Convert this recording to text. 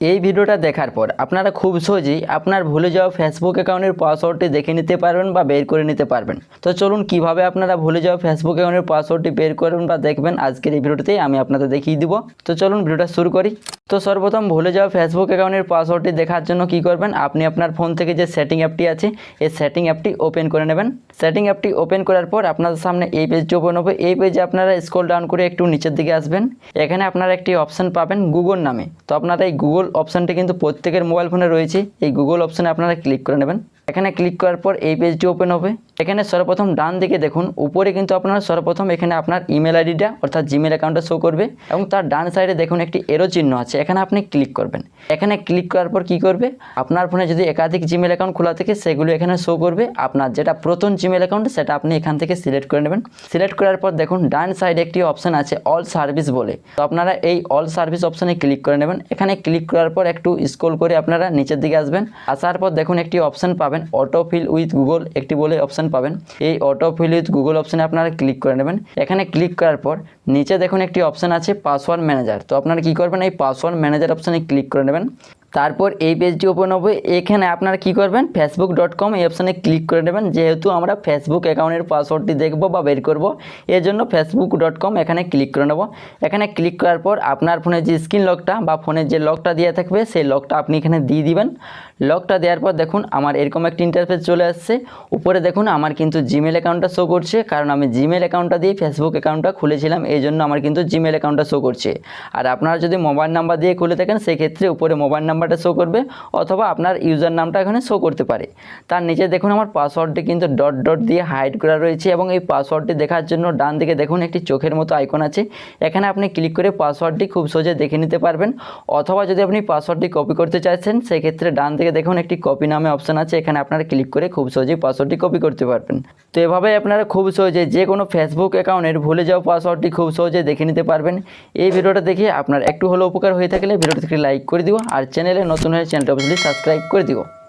এই ভিডিওটা দেখার পর আপনারা খুব সহজেই আপনার ভুলে যাওয়া ফেসবুক অ্যাকাউন্টের পাসওয়ার্ডটি দেখে নিতে পারবেন বা বের করে নিতে পারবেন। তো চলুন কীভাবে আপনারা ভুলে যাওয়া ফেসবুক অ্যাকাউন্টের পাসওয়ার্ডটি বের করবেন বা দেখবেন, আজকের এই ভিডিওতেই আমি আপনাদের দেখিয়ে দিব। তো চলুন ভিডিওটা শুরু করি। তো সর্বপ্রথম ভুলে যাওয়া ফেসবুক অ্যাকাউন্টের পাসওয়ার্ডটি দেখার জন্য কি করবেন, আপনি আপনার ফোন থেকে যে সেটিং অ্যাপটি আছে, এই সেটিং অ্যাপটি ওপেন করে নেবেন। সেটিং অ্যাপটি ওপেন করার পর আপনাদের সামনে এই পেজটি ওপেন হবে। এই পেজে আপনারা স্ক্রল ডাউন করে একটু নিচের দিকে আসবেন। এখানে আপনারা একটি অপশন পাবেন গুগল নামে। তো আপনারা এই গুগল অপশানটি কিন্তু প্রত্যেকের মোবাইল ফোনে রয়েছে। এই গুগল অপশানে আপনারা ক্লিক করে নেবেন। এখানে ক্লিক করার পর এই পেজটি ওপেন হবে। এখানে সর্বপ্রথম ডান দিকে দেখুন, উপরে কিন্তু আপনারা সর্বপ্রথম এখানে আপনার ইমেল আইডিটা অর্থাৎ জিমেল অ্যাকাউন্টটা শো করবে এবং তার ডান সাইডে দেখুন একটি এরো চিহ্ন আছে। এখানে আপনি ক্লিক করবেন। এখানে ক্লিক করার পর কি করবে? আপনার ফোনে যদি একাধিক জিমেল অ্যাকাউন্ট খোলা থাকে, সেগুলো এখানে শো করবে। আপনার যেটা প্রথম জিমেল অ্যাকাউন্ট সেটা আপনি এখান থেকে সিলেক্ট করে নেবেন। সিলেক্ট করার পর দেখুন, ডান সাইডে একটি অপশান আছে অল সার্ভিস বলে। তো আপনারা এই অল সার্ভিস অপশানে ক্লিক করে নেবেন। এখানে ক্লিক করার পর একটু স্ক্রল করে আপনারা নিচের দিকে আসবেন। আসার পর দেখুন, একটি অপশান পাবেন অটো ফিল উইথ গুগল একটি বলে অপশান পাবেন। এই অটো ফিল উইথ গুগল অপশানে আপনারা ক্লিক করে নেবেন। এখানে ক্লিক করার পর নিচে দেখুন একটি অপশান আছে পাসওয়ার্ড ম্যানেজার তো আপনারা কী করবেন? এই পাসওয়ার্ড ম্যানেজার অপশানে ক্লিক করে নেবেন। তারপর এই পেজটি ওপেন হবে। এখানে আপনারা কি করবেন? ফেসবুক ডট কম এই অপশানে ক্লিক করে নেবেন। যেহেতু আমরা ফেসবুক অ্যাকাউন্টের পাসওয়ার্ডটি দেখব বা বের করব এর জন্য ফেসবুক ডট কম এখানে ক্লিক করে নেব। এখানে ক্লিক করার পর আপনার ফোনের যে স্ক্রিন লকটা বা ফোনের যে লকটা দেওয়া থাকবে, সেই লকটা আপনি এখানে দিয়ে দিবেন। লকটা দেওয়ার পর দেখুন, আমার এরকম একটি ইন্টারফেস চলে আসছে। উপরে দেখুন, আমার কিন্তু জিমেল অ্যাকাউন্টটা শো করছে, কারণ আমি জিমেল অ্যাকাউন্টটা দিয়ে ফেসবুক অ্যাকাউন্টটা খুলেছিলাম এই জন্য আমার কিন্তু জিমেল অ্যাকাউন্টটা শো করছে। আর আপনারা যদি মোবাইল নাম্বার দিয়ে খুলে থাকেন, সেক্ষেত্রে উপরে মোবাইল নাম্বারটা শো করবে অথবা আপনার ইউজার নামটা এখানে শো করতে পারে। তার নিচে দেখুন আমার পাসওয়ার্ডটি কিন্তু ডট ডট দিয়ে হাইড করা রয়েছে এবং এই পাসওয়ার্ডটি দেখার জন্য ডান দিকে দেখুন একটি চোখের মতো আইকন আছে। এখানে আপনি ক্লিক করে পাসওয়ার্ডটি খুব সহজে দেখে নিতে পারবেন অথবা যদি আপনি পাসওয়ার্ডটি কপি করতে চাইছেন, সেক্ষেত্রে ডান দিকে দেখুন একটি কপি নামে অপশান আছে, এখানে আপনারা ক্লিক করে খুব সহজেই পাসওয়ার্ডটি কপি করতে পারবেন। তো এভাবে আপনারা খুব সহজে যে কোনো ফেসবুক অ্যাকাউন্টের ভুলে যাওয়া পাসওয়ার্ডটি খুব সহজে দেখে নিতে পারবেন। এই ভিডিওটা দেখে আপনার একটু হলেও উপকার হয়ে থাকলে ভিডিওটিকে লাইক করে দিও, আর চ্যানেলে নতুন হয়ে চ্যানেলটা অবশ্যই সাবস্ক্রাইব করে দিও।